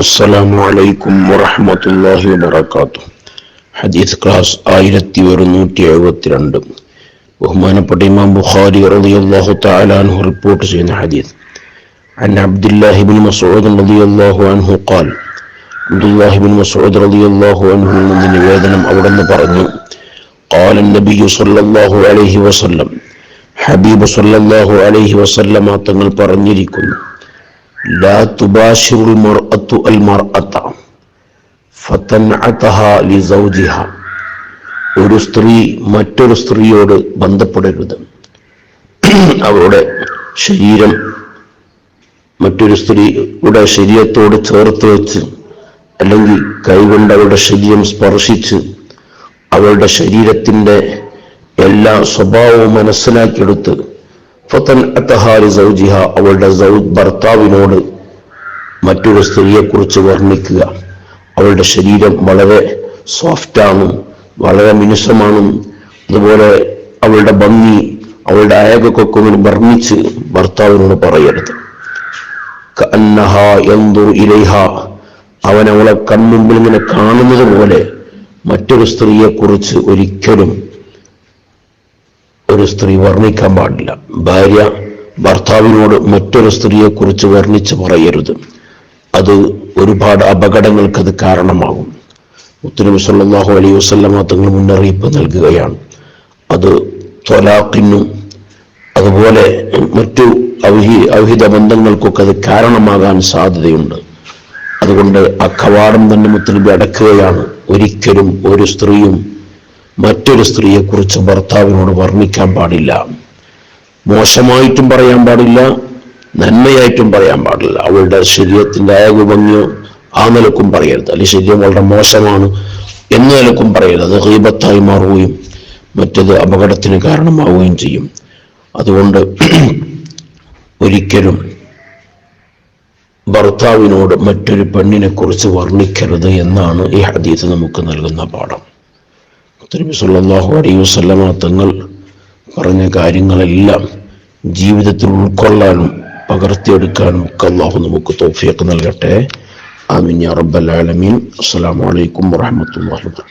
അസ്സലാമു അലൈക്കും വറഹ്മത്തുള്ളാഹി വബറകാതുഹു ഹദീസ് ക്ലാസ് ആയിരത്തി ഒരുന്നൂറ്റി എഴുപത്തിരണ്ട് ബഹുമാനപ്പെട്ട ഇമാം ബുഖാരി റളിയല്ലാഹു തആല അൻഹു റിപ്പോർട്ട് ചെയ്യുന്ന ഹദീസ് عن عبد الله بن مسعود رضي الله عنه قال عبد الله بن مسعود رضي الله عنه നിന്ന് നിവേദനം അവിടുന്ന് പറഞ്ഞു قال النبي صلى الله عليه وسلم ഹബീബ് സല്ലല്ലാഹു അലൈഹി വസല്ലമ തങ്ങൾ പറഞ്ഞിരിക്കുന്നു لا تباشر المرأة المرأة فتنعتها لزوجها ഒരു സ്ത്രീ മറ്റൊരു സ്ത്രീയോട് ബന്ധപ്പെടരുത് അവളുടെ ശരീരം മറ്റൊരു സ്ത്രീയുടെ ശരീരത്തോട് ചേർത്ത് വെച്ച് അല്ലെങ്കിൽ കൈകൊണ്ട് അവളുടെ ശരീരം സ്പർശിച്ച് അവളുടെ ശരീരത്തിന്റെ എല്ലാ സ്വഭാവവും മനസ്സിലാക്കിയെടുത്ത് സൗജിഹ അവളുടെ ഭർത്താവിനോട് മറ്റൊരു സ്ത്രീയെക്കുറിച്ച് വർണിക്കുക. അവളുടെ ശരീരം വളരെ സോഫ്റ്റാണ് വളരെ മിനുസമാണ്. അതുപോലെ അവളുടെ ഭംഗി അവളുടെ അയകൊക്കെ വർണിച്ച് ഭർത്താവിനോട് പറയരുത്. കന്നഹ എന്തു ഇലൈഹ അവൻ അവളെ കൺമുമ്പിൽ ഇങ്ങനെ കാണുന്നത് പോലെ മറ്റൊരു സ്ത്രീയെക്കുറിച്ച് ഒരിക്കലും ഒരു സ്ത്രീ വർണിക്കാൻ പാടില്ല. ഭാര്യ ഭർത്താവിനോട് മറ്റൊരു സ്ത്രീയെക്കുറിച്ച് വർണിച്ച് പറയരുത്. അത് ഒരുപാട് അപകടങ്ങൾക്ക് അത് കാരണമാകും. മുത്തുനബി സല്ലാഹു അലൈഹി വസല്ലമ തങ്ങൾ മുന്നറിയിപ്പ് നൽകുകയാണ്. അത് ത്വലാഖിനും അതുപോലെ മറ്റു ഔഹി അവിഹിത ബന്ധങ്ങൾക്കൊക്കെ അത് കാരണമാകാൻ സാധ്യതയുണ്ട്. അതുകൊണ്ട് ആ കവാടം തന്നെ മുത്തനബി അടക്കുകയാണ്. ഒരിക്കലും ഒരു സ്ത്രീയും മറ്റൊരു സ്ത്രീയെക്കുറിച്ച് ഭർത്താവിനോട് വർണിക്കാൻ പാടില്ല. മോശമായിട്ടും പറയാൻ പാടില്ല നന്മയായിട്ടും പറയാൻ പാടില്ല. അവളുടെ ശരീരത്തിന്റെ ഭംഗിയോ ആ നിലക്കും പറയരുത്. അല്ലെങ്കിൽ ശരീരം വളരെ മോശമാണ് എന്ന നിലക്കും പറയരുത്. അത് ഹീബത്തായി മാറുകയും മറ്റത് അപകടത്തിന് കാരണമാവുകയും ചെയ്യും. അതുകൊണ്ട് ഒരിക്കലും ഭർത്താവിനോട് മറ്റൊരു പെണ്ണിനെ കുറിച്ച് വർണിക്കരുത് എന്നാണ് ഈ ഹദീസ് നമുക്ക് നൽകുന്ന പാഠം. തിരുമി സല്ലല്ലാഹു അലൈ വസ്ലമ തങ്ങൾ പറഞ്ഞ കാര്യങ്ങളെല്ലാം ജീവിതത്തിൽ ഉൾക്കൊള്ളാനും പകർത്തിയെടുക്കാനും ഒക്കെ അള്ളാഹു നമുക്ക് തോഫിയൊക്കെ നൽകട്ടെ. ആമീൻ യാ റബ്ബൽ ആലമീൻ. അലൈക്കും വറഹ്മത്തുള്ളാഹി വബറകാതുഹു